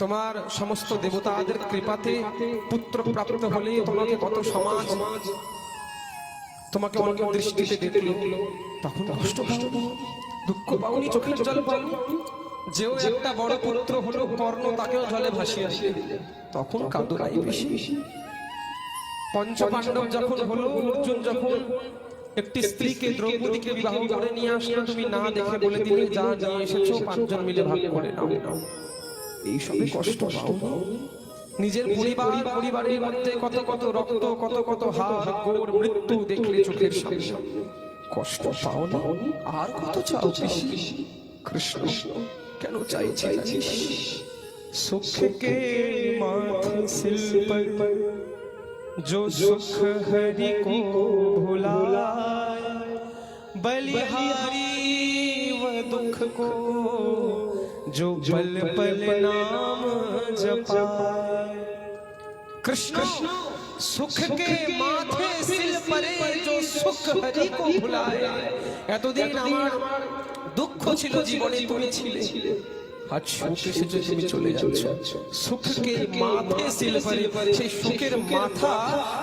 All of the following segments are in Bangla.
তোমার সমস্ত দেবতাদের কৃপাতে পুত্র প্রাপ্ত হলে তোমাকে কত সমাজ, তোমাকে অন্য দৃষ্টিতে দেখল। তখন কষ্ট দুঃখ পাওনি, চোখের জল পাওনি। যেও একটা বড় পুত্র হলো, কর্ণ তাকেও জলে ভাসিয়ে তখন কাঁদুরাই বেশি। পঞ্চ পাণ্ডব যখন হলো, অর্জুন যখন একটি স্ত্রীকে দ্রৌপদীকে বিবাহ করে নিয়ে আসলো, তুমি না দেখে বলে দিলে, যা নিয়ে এসেছ, পাঁচজন মিলে ভাগ করে নাও নাও। এই সবে কষ্ট পাও নিজের পরিবার পরিবারের মধ্যে কত কত রক্ত কত কত হা গোর মৃত্যু দেখলে চোখের সামনে কষ্ট পাও না আর কত চাও পিসি কৃষ্ণ কেন চাইছি জানিস সুখ के माथे सिल पर जो सुख हरि को भुलाए बलिहारी व दुख को जो पल पल नाम जपाए कृष्ण सुख के माथे सिल परे जो सुख हरि को भुलाए এতদিন আমার দুঃখ ছিল জীবনে তুমি ছিলে আজ সুখ এসেছে তুমি চলে যাচ্ছ সুখকে মাথে সিল পরে সেই সুখের মাথা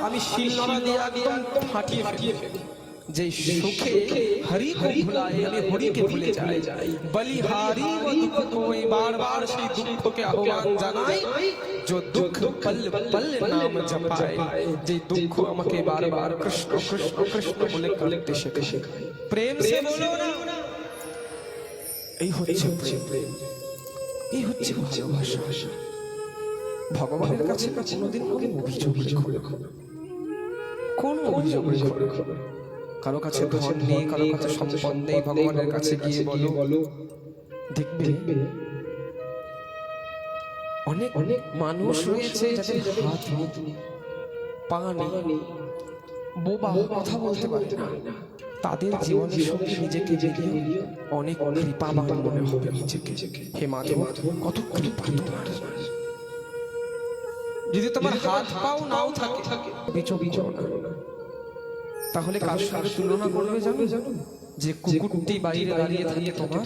আমি শিলনোড়া দিয়ে একদম ফাটিয়ে ফাটিয়ে ফেলি যে সুখে হরি को ভুলায় আমি হরি কে ভুলে যাই বলিহারি ও দুঃখ তোই বারবার সেই দুঃখকে আহ্বান জানাই जो দুঃখ পল পল নাম জপায়। যে দুঃখ আমাকে বারবার কৃষ্ণ কৃষ্ণ কৃষ্ণ বলে কাঁদতে শেখায়। প্রেম সে বলো না। এই হচ্ছে প্রেম। এই হচ্ছে ভালোবাসা। ভগবানের কাছে কোনোদিন কোনো অভিযোগ লেখো কোনো অভিযোগ লেখো কারও কাছে ধন নেই কারও কাছে সম্পদ নেই ভগবানের কাছে গিয়ে বলো। দেখবে। অনেক অনেক মানুষ রয়েছে যাদের হাত পা নেই বোবা কথা বলতে পারে না। তাদের জীবনের সঙ্গে নিজেকে মিলিয়ে অনেক কৃপাবান মনে হবে নিজেকে। হে মাধব কত কৃপা তোমার। যদি তোমার হাত পাও নাও থাকে। বিচো বিচো না। তাহলে কার সঙ্গে তুলনা করবে জানো? জানো? যে কুকুরটি বাইরে দাঁড়িয়ে থাকে তোমার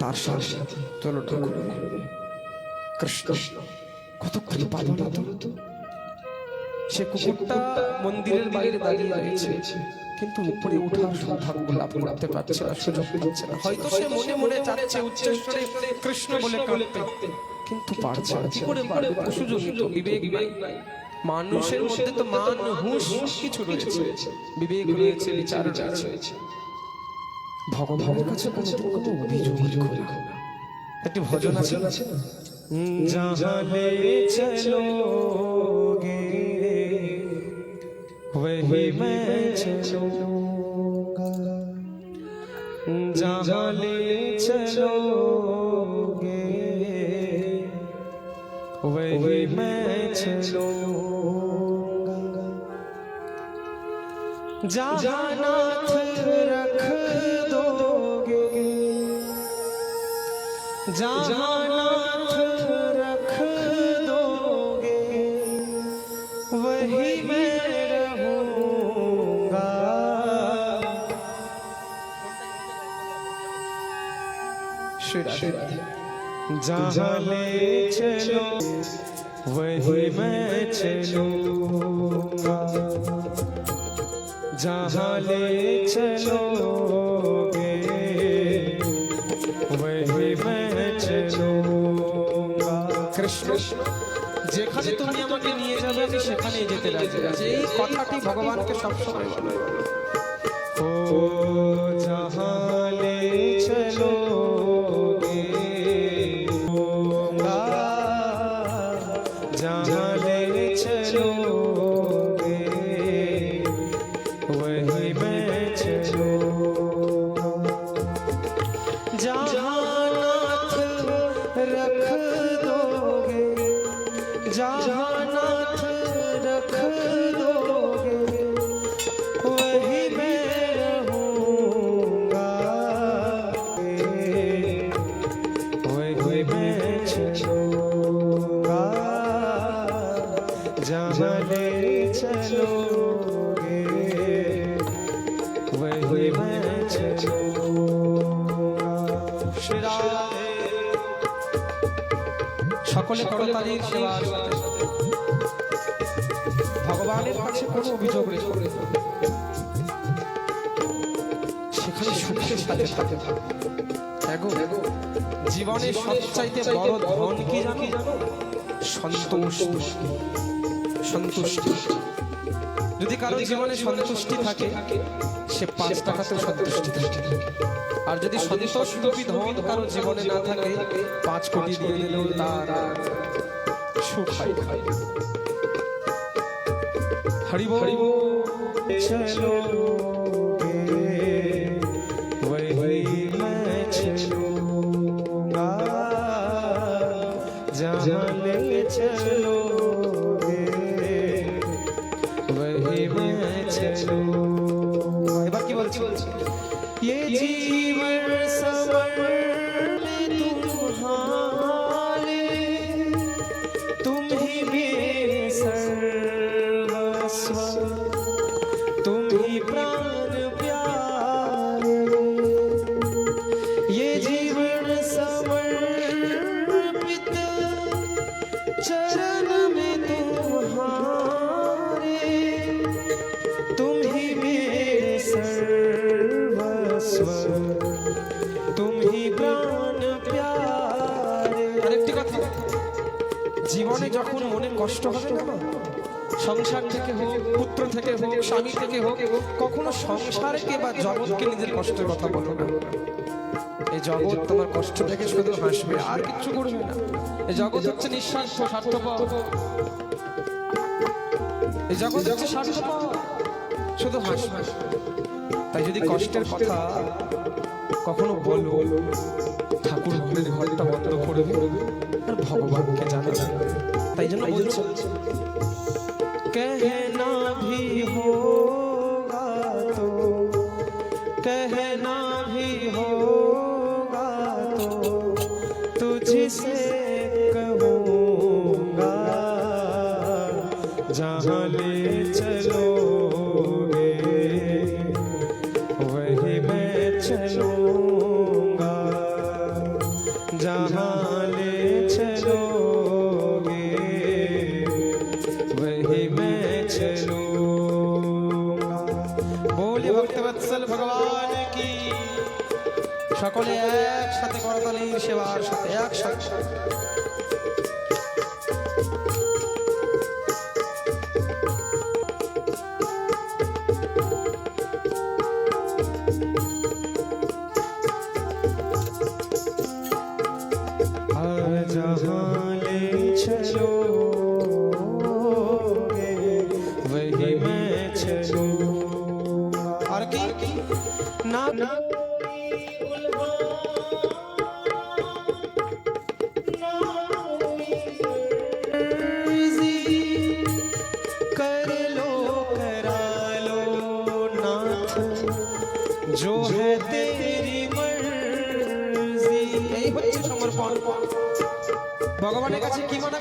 তার সাথে চলো ঠাকুর কৃষ্ণ কত কৃপা বলো তো? সে কুকুরটা মন্দিরের বাইরে দাঁড়িয়ে রয়েছে। কিন্তু উপরে ওঠার সৌভাগ্য লাভ করতে পারছে না সুযোগ পাচ্ছে না। হয়তো সে মনে মনে যাচ্ছে উচ্চস্বরে কৃষ্ণ বলে কাঁদতে কিন্তু পারছে না কি করে পারবে? সুযোগ তো বিবেক নাই মানুষের মধ্যে তো মান হুঁশ কিছু রয়েছে বিবেক রয়েছে বিচার রয়েছে ভগবানের কাছে কোনো কোনো অভিযোগ রেখো না একটি ভজন আছে না जहाँ ले चलोगे वही मैं चलूंगा जहाँ ले चलोगे वही मैं चलूंगा जहाँ नाथ रख दोगे जहाँ नाथ रख दोगे वही मैं रहूंगा श्री राधे जहाँ ले चलो वही मैं चलूंगा जहाँ ले चलोगे वही मैं चलूंगा কৃষ্ণ যেখানে তুমি আমাকে নিয়ে যাবে আমি সেখানেই যেতে রাজি আছি এই কথাটি ভগবানকে সবসময় বলো ও সকলে করতালির সেবার সাথে ভগবানের কাছে কোনো অভিযোগ রেখো সেখানে সুখের সাথে থাকে। এগো জীবনের সবচাইতে বড় ধন কি জানো? সন্তোষ সন্তুষ্টি। যদি কারও জীবনে সন্তুষ্টি থাকে, সে পাঁচ টাকাতেও সন্তুষ্টি থাকে। আর যদি সন্তোষ রূপী ধন কারও জীবনে না থাকে পাঁচ কোটি দিয়ে দিলেও তার সুখ হয়। না। হরি সংসার থেকে হোক, পুত্র থেকে হোক, স্বামী থেকে হোক, কখনো সংসারকে বা জগৎকে নিজের কষ্টের কথা বলো না। এই জগৎ তোমার কষ্ট থেকে শুধু হাসবে, আর কিছু করবে না। এই জগৎ হচ্ছে নিঃস্বার্থ, স্বার্থপর। এই জগৎ হচ্ছে স্বার্থপর, শুধু হাসবে। তাই যদি কষ্টের কথা কখনো বলো, ঠাকুর ঘরের ঘরটা বন্ধ করবে, আর ভগবানকে জানে তাই জন্য বলছো कहना भी होगा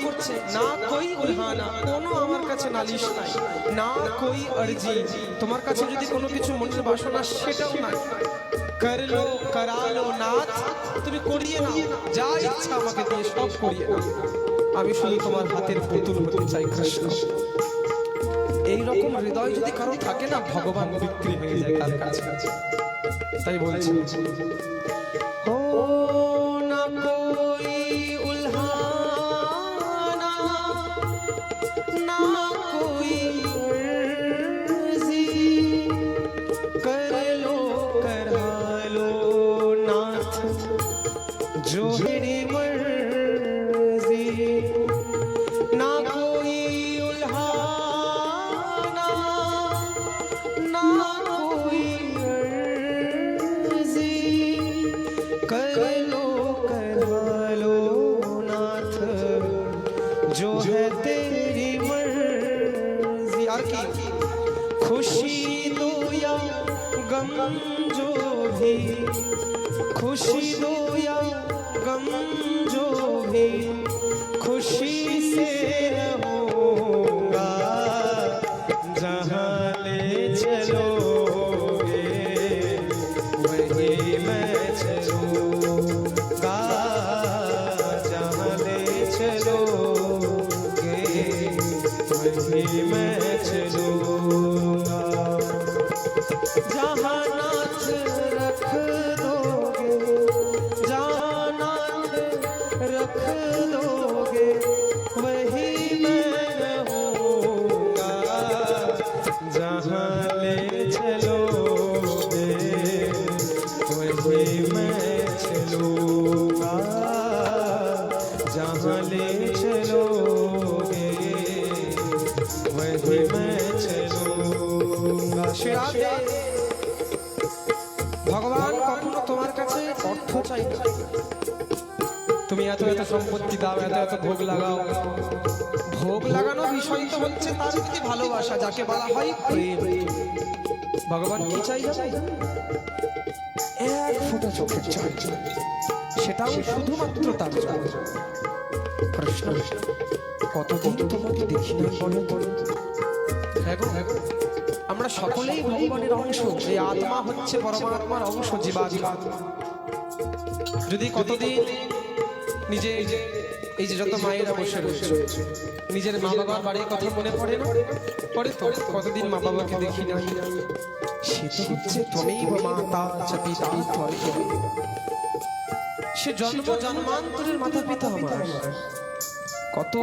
করছে, না কই উলহানা, কোনো আমার কাছে নালিশ নাই। না কই অর্জি তোমার কাছে যদি কোনো কিছু মনের বাসনা, সেটাও নাই। করল করালো নাথ, তুমি করিয়ে নাও, যা ইচ্ছা আমাকে দিয়ে সব করিয়ে নাও। আমি শুধু তোমার হাতের পুতুল হতে চাই, কৃষ্ণ। এই রকম হৃদয় যদি কারও থাকে না, ভগবান বিক্রি হয়ে যায় তার কাছে তাই বলছি। जो भी खुशी दो या गम जो भी खुशी से रहूंगा ভগবান কখনো তোমার কাছে অর্থ চাই না। তুমি এত এত সম্পত্তি দাও এত এত ভোগ লাগাও। ভোগ লাগানো বিষয় তো হচ্ছে তার প্রতি ভালোবাসা যাকে বলা হয় প্রেম। ভগবান কি চাই? এক ফোঁটা চোখের জল। সেটাও শুধুমাত্র তার কৃষ্ণ কতদিন তোমাকে দেখি না বলো বলো? হ্যাঁ গো, হ্যাঁ গো। আমরা সকলেই ভগবানের অংশ এই আত্মা হচ্ছে পরমাত্মার অংশ জীবাত্মা যদি কতদিন নিজে এই যে যত মায়েরা বসে রয়েছে, নিজের মা বাবার বাড়ির কথা মনে পড়ে না? পরে তো, কতদিন মা বাবাকে দেখি না? সে তো হচ্ছে। সে জন্ম জন্মান্তরের মাতা পিতা আমার। কত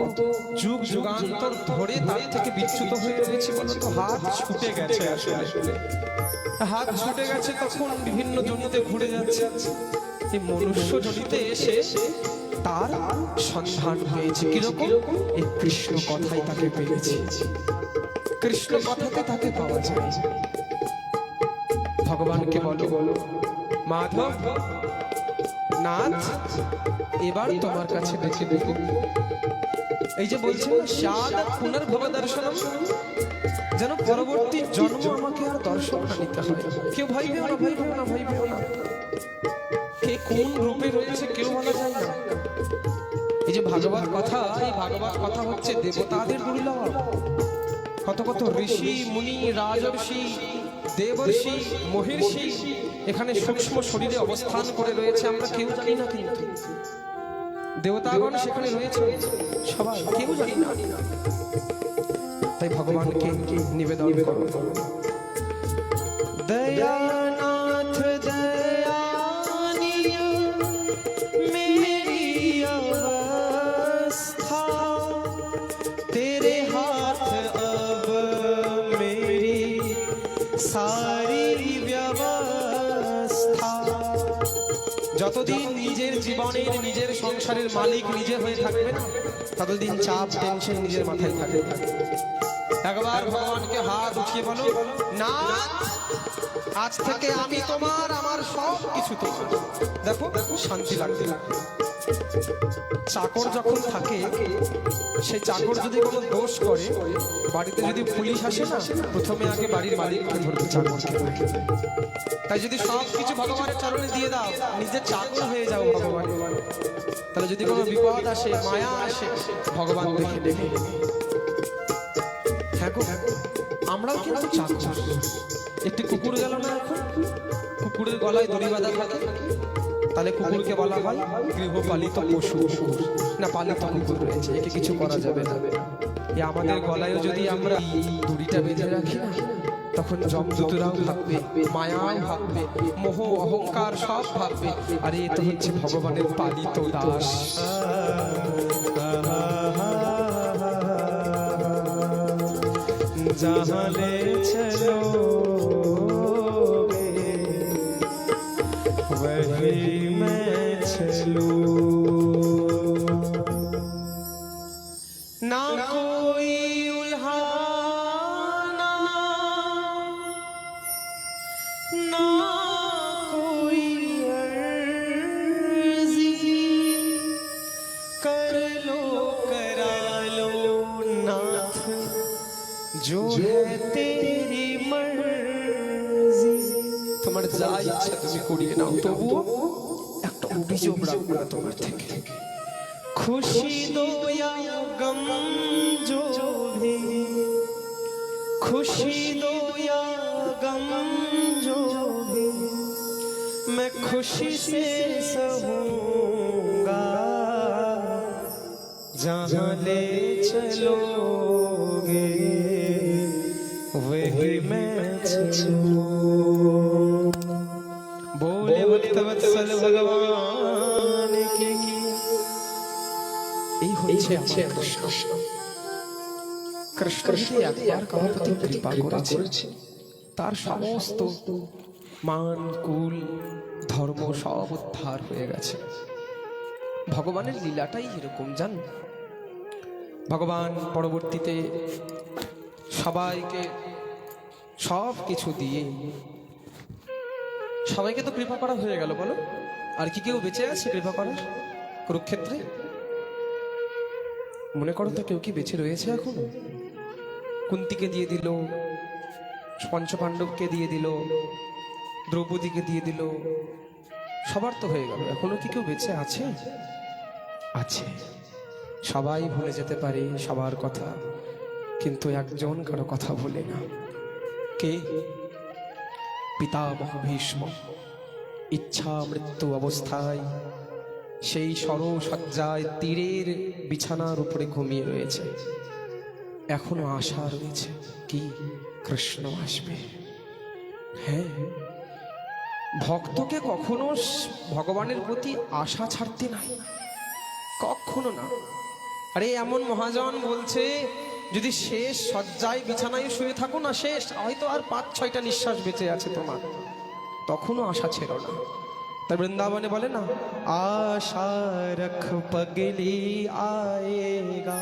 যুগ, যুগান্তর ধরে তার থেকে বিচ্যুত হয়ে রয়েছে বলতো হাত ছুটে গেছে আসলে। হাত ছুটে গেছে তখন বিভিন্ন জনিতে ঘুরে যাচ্ছে। এই মনুষ্য জনিতে এসে তার সন্ধান পেয়েছে। কীরকম? এই কৃষ্ণ কথাই তাকে পেয়েছে। কৃষ্ণ কথাতে তাকে পাওয়া যায়। ভগবানকে বলো বলো, মাধব নাথ এবার তোমার কাছে ডেকে দেখো এই যে বলছে স্বাদ পুনর্ভব দর্শনম, যেন পরবর্তী জন্ম আমাকে আর দর্শন না নিতে হয়। কেউ ভয় পেও না ভয় পেও না ভয় পেও না। কে কোন রূপে রয়েছে কেউ বলা যায় না। এই যে ভাগবত কথা, এই ভাগবত কথা হচ্ছে দেবতাদের দুর্লভ। কত কত ঋষি, মুনি, রাজর্ষি, দেবর্ষি, মহির্ষি এখানে সূক্ষ্ম শরীরে অবস্থান করে রয়েছে আমরা কেউ জানি না কিন্তু। দেবতাগণ সেখানে রয়েছে। সবাই, কেউ জানি না। তাই ভগবানকে নিবেদন করো। দয়ানাথ যতদিন নিজের জীবনের, নিজের সংসারের মালিক নিজে হয়ে থাকবে না ততদিন চাপ টেনশন নিজের মাথায় থাকে একবার ভগবানকে হাত উঠিয়ে বলো না আজ থেকে আমি তোমার, আমার সব কিছু তোমার। দেখো, শান্তি লাগবে। চাকর যখন থাকে সেই চাকর যদি কোনো দোষ করে, বাড়িতে যদি পুলিশ আসে না, প্রথমে আগে বাড়ির মালিককে ধরবে চাকরকে। তাই যদি সব কিছু ভগবানের চরণে দিয়ে দাও, নিজের চাকর হয়ে যাও ভগবান। তাহলে যদি কোনো বিপদ আসে, মায়া আসে, ভগবান দেখে দেখে হ্যাঁ আমরাও কিন্তু চাকর। একটি কুকুর গেল না এখন? কুকুরের গলায় দড়ি বাঁধা থাকে। তাহলে কুকুরকে বলা হয় গৃহপালিত পশু। না, পালিত কুকুর রয়েছে, একে কিছু করা যাবে না। এ আমাদের গলায়ও যদি আমরা দড়িটা বেঁধে রাখি না, তখন জমদূতরাও ভাববে, মায়াও ভাববে, মোহ, অহংকার সব ভাববে। আর, এ তো হচ্ছে ভগবানের পালিত দাস। জাহালে ছেলো मैं না তোমার থেকে খুশি দো या गम जो भी खुशी दो या गम जो भी मैं खुशी से सहूंगा जहाँ ले चलोगे वही मैं चलूं बोले भक्त वत्सल भगवान আমার কৃষ্ণ। কৃষ্ণ। একবার কৃপা করেছে তার সমস্ত মান কুল ধর্ম সব উদ্ধার হয়ে গেছে। ভগবানের লীলাটাই এরকম জান? ভগবান পরবর্তীতে সবাইকে সব কিছু দিয়ে সবাইকে তো কৃপা করা হয়ে গেল বলো? আর কি কেউ বেঁচে আছে কৃপা করার? কুরুক্ষেত্রে? মনে করো তো কেউ কি বেঁচে রয়েছে এখন? কুন্তিকে দিয়ে দিল, পঞ্চপাণ্ডবকে দিয়ে দিল, দ্রৌপদীকে দিয়ে দিল, সবার তো হয়ে গেল। এখনও কি কেউ বেঁচে আছে? আছে। সবাই ভুলে যেতে পারে সবার কথা, কিন্তু একজন কারও কথা ভুলে না। কে? পিতামহ ভীষ্ম। ইচ্ছা মৃত্যু অবস্থায় সেই সরসজ্জায় তীরের বিছানার উপরে ঘুমিয়ে রয়েছে। এখনও আশা রয়েছে কি কৃষ্ণ আসবে। হ্যাঁ ভক্তকে কখনো ভগবানের প্রতি আশা ছাড়তে নাই। কখনো না। আরে, এমন মহাজন বলছে, যদি শেষ শয্যায় বিছানায় শুয়ে থাকো না শেষ, হয়তো আর পাঁচ ছয়টা নিঃশ্বাস বেঁচে আছে তোমার। তখনও আশা ছিল না। তাই বৃন্দাবনে বলে না, আশা রখ পগলি আয়েগা,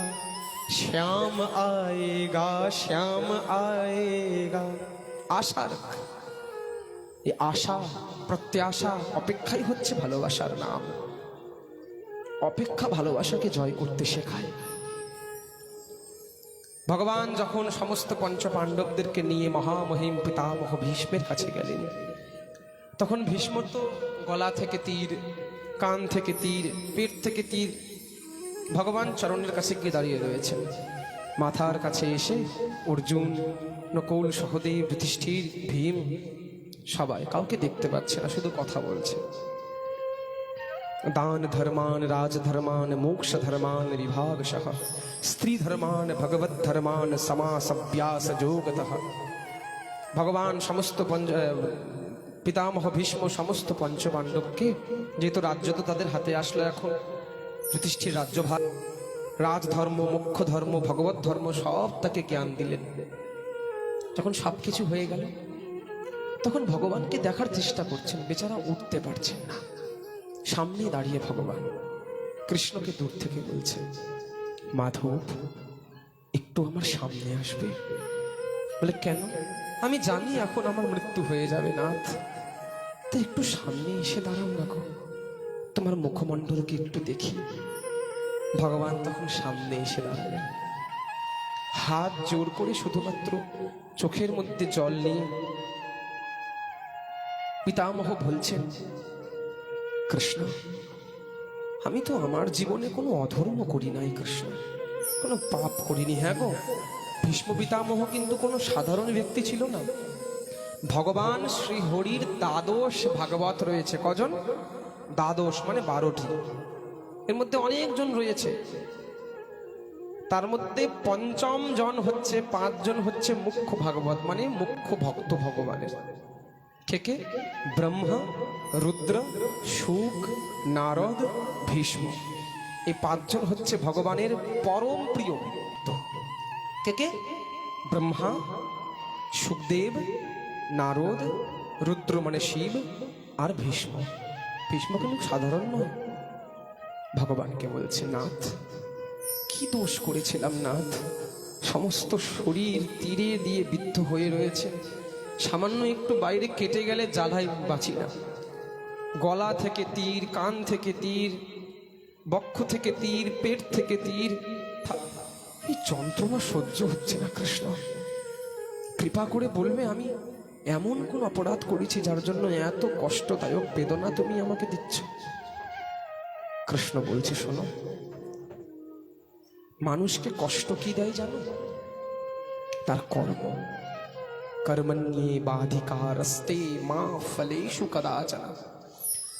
শ্যাম আয়েগা শ্যাম আয়েগা। আশা রখ। এই আশা, প্রত্যাশা, অপেক্ষাই হচ্ছে ভালোবাসার নাম। অপেক্ষা ভালোবাসাকে জয় করতে শেখায়। ভগবান যখন সমস্ত পঞ্চ পাণ্ডবদেরকে নিয়ে মহামহিম পিতামহ ভীষ্মের কাছে গেলেন, তখন ভীষ্ম তো গলা থেকে তীর, কান থেকে তীর পেট থেকে তীর, ভগবান চরণের কাছে গিয়ে দাঁড়িয়ে রয়েছেন মাথার কাছে এসে অর্জুন, নকুল, সহদেব, যুধিষ্ঠির, ভীম, সবাই কাউকে দেখতে পাচ্ছে না, শুধু কথা বলছে। দান ধর্মান রাজধর্মান মোক্ষ ধর্মান, বিভাগ সহ, স্ত্রী ধর্মান, ভগবত ধর্মান সমাসব্যাস যোগত ভগবান সমস্ত পঞ্চ পিতামহ ভীষ্ম সমস্ত পঞ্চপাণ্ডবকে, যেহেতু রাজ্য তো তাদের হাতে আসলো এখন, যুধিষ্ঠির রাজ্যভার, রাজধর্ম মুখ্য ধর্ম ভগবত ধর্ম, সব তাকে জ্ঞান দিলেন। যখন সব কিছু হয়ে গেল, তখন ভগবানকে দেখার চেষ্টা করছেন, বেচারা উঠতে পারছেন না। সামনে দাঁড়িয়ে ভগবান কৃষ্ণকে দূর থেকে বলছেন, মাধব, একটু আমার সামনে আসবে। বলে, কেন? আমি জানি এখন আমার মৃত্যু হয়ে যাবে, নাথ। তো একটু সামনে এসে দাঁড়াও না গো। তোমার মুখমণ্ডলকে একটু দেখি। ভগবান তখন সামনে এসে দাঁড়ালেন। হাত জোর করে শুধুমাত্র চোখের মধ্যে জল নিয়ে পিতামহ বলছেন, কৃষ্ণ, আমি তো আমার জীবনে কোনো অধর্ম করি নাই কৃষ্ণ। কোনো পাপ করিনি হ্যাঁ গো? ভীষ্ম পিতামহ কিন্তু কোনো সাধারণ ব্যক্তি ছিল না। ভগবান শ্রী হরির দ্বাদশ ভাগবত রয়েছে। কজন? দ্বাদশ মানে বারোটি। এর মধ্যে অনেকজন রয়েছে। তার মধ্যে পঞ্চম জন হচ্ছে পাঁচজন হচ্ছে মুখ্য ভাগবত মানে মুখ্য ভক্ত ভগবানের। কে কে? ব্রহ্মা, রুদ্র, সুখ, নারদ, ভীষ্ম। এই পাঁচজন হচ্ছে ভগবানের পরম প্রিয় কে কে? ব্রহ্মা, সুখদেব নারদ, রুদ্র মানে শিব আর ভীষ্ম। ভীষ্ম কিন্তু সাধারণ নয়? ভগবানকে বলছে, নাথ, কি দোষ করেছিলাম নাথ? সমস্ত শরীর তীরে দিয়ে বিদ্ধ হয়ে রয়েছে। সামান্য একটু বাইরে কেটে গেলে জ্বালায় বাঁচি না। গলা থেকে তীর, কান থেকে তীর, বক্ষ থেকে তীর, পেট থেকে তীর। এই যন্ত্রণা সহ্য হচ্ছে না কৃষ্ণ। কৃপা করে বলবে আমি এমন কোন অপরাধ করেছি যার জন্য এত কষ্টদায়ক বেদনা তুমি আমাকে দিচ্ছ? কৃষ্ণ বলছে, শোনো, মানুষকে কষ্ট কি দেয় জানো? তার কর্ম। কর্মণ্যে বাধিকারস্তে মা ফলেষু কদাচন।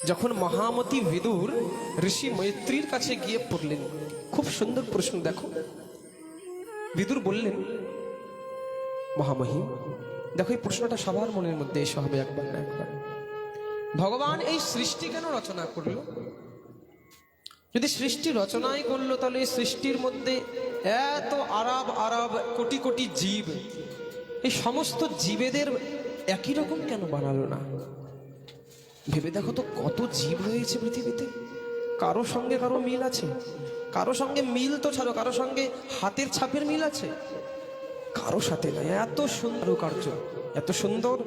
যখন মহামতি বিদুর ঋষি মৈত্রীর কাছে গিয়ে পড়লেন, খুব সুন্দর প্রশ্ন দেখো। বিদুর বললেন, মহামহিম দেখো, এই প্রশ্নটা সবার মনের মধ্যে এসে হবে একবার না একবার। ভগবান এই সৃষ্টি কেন রচনা করল? যদি সৃষ্টি রচনাই করল, তাহলে এই সৃষ্টির মধ্যে এত আরব আরব, কোটি কোটি জীব, এই সমস্ত জীবেদের একই রকম কেন বানালো না? ভেবে দেখো তো, কত জীব রয়েছে পৃথিবীতে। কারও সঙ্গে কারও মিল আছে, কারও সঙ্গে মিল তো ছাড়ো, কারও সঙ্গে হাতের ছাপের মিল আছে। কারও সাথে নয়। এত সুন্দর কার্য এত সুন্দর।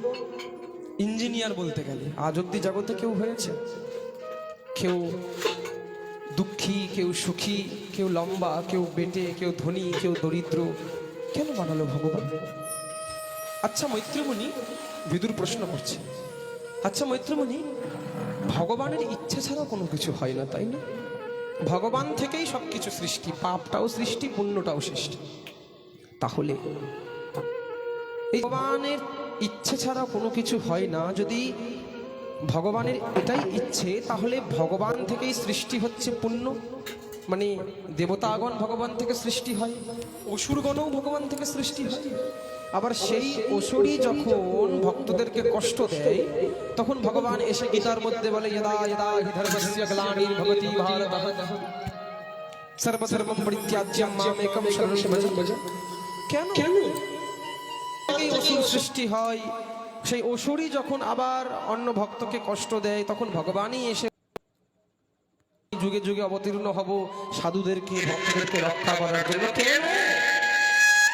ইঞ্জিনিয়ার বলতে গেলে, আজ অব্দি জগতে কেউ হয়েছে? কেউ দুঃখী, কেউ সুখী, কেউ লম্বা, কেউ বেটে, কেউ ধনী, কেউ দরিদ্র। কেন বানালো ভগবান? আচ্ছা মৈত্রমণি, বিদুর প্রশ্ন করছে। আচ্ছা মৈত্রমণি, ভগবানের ইচ্ছে ছাড়া কোনো কিছু হয় না, তাই না? ভগবান থেকেই সব কিছু সৃষ্টি, পাপটাও সৃষ্টি, পুণ্যটাও সৃষ্টি। তাহলে? এই ভগবানের ইচ্ছে ছাড়া কোনো কিছু হয় না। যদি ভগবানের এটাই ইচ্ছে, তাহলে ভগবান থেকেই সৃষ্টি হচ্ছে পুণ্য। মানে দেবতাগণ ভগবান থেকে সৃষ্টি হয়, অসুরগণও ভগবান থেকে সৃষ্টি হয়। আবার সেই অসুরই যখন ভক্তদেরকে কষ্ট দেয়, তখন ভগবান এসে গীতার মধ্যে বলে যদা যদা পরিত্যাজ্যম মামেকম শরণম ভজ কেন? কেন? অসুর সৃষ্টি হয় সেই অসুরই যখন আবার অন্য ভক্তকে কষ্ট দেয় তখন ভগবানই এসে যুগে যুগে অবতীর্ণ হব সাধুদেরকে ভক্তদেরকে রক্ষা করার জন্য। কেন?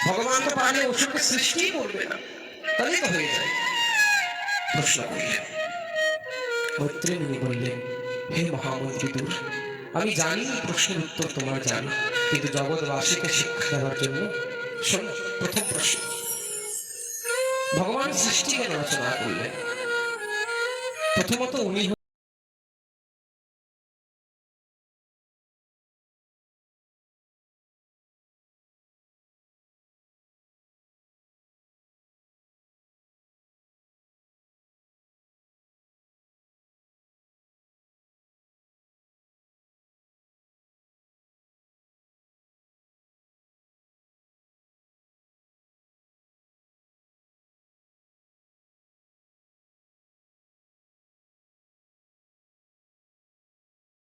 ভগবান তো পারলে অসুরকে সৃষ্টি করবে না তাহলেই তো হয়ে যায়। প্রশ্ন করলেন মৈত্রেয়ী বললেন হে মহামন্ত্রী দূর আমি জানি প্রশ্নের উত্তর তোমার জানি কিন্তু জগৎবাসীকে শিক্ষা দেওয়ার জন্য শোনো প্রথম প্রশ্ন। ভগবান সৃষ্টি কেন রচনা করলেন। প্রথমত উনি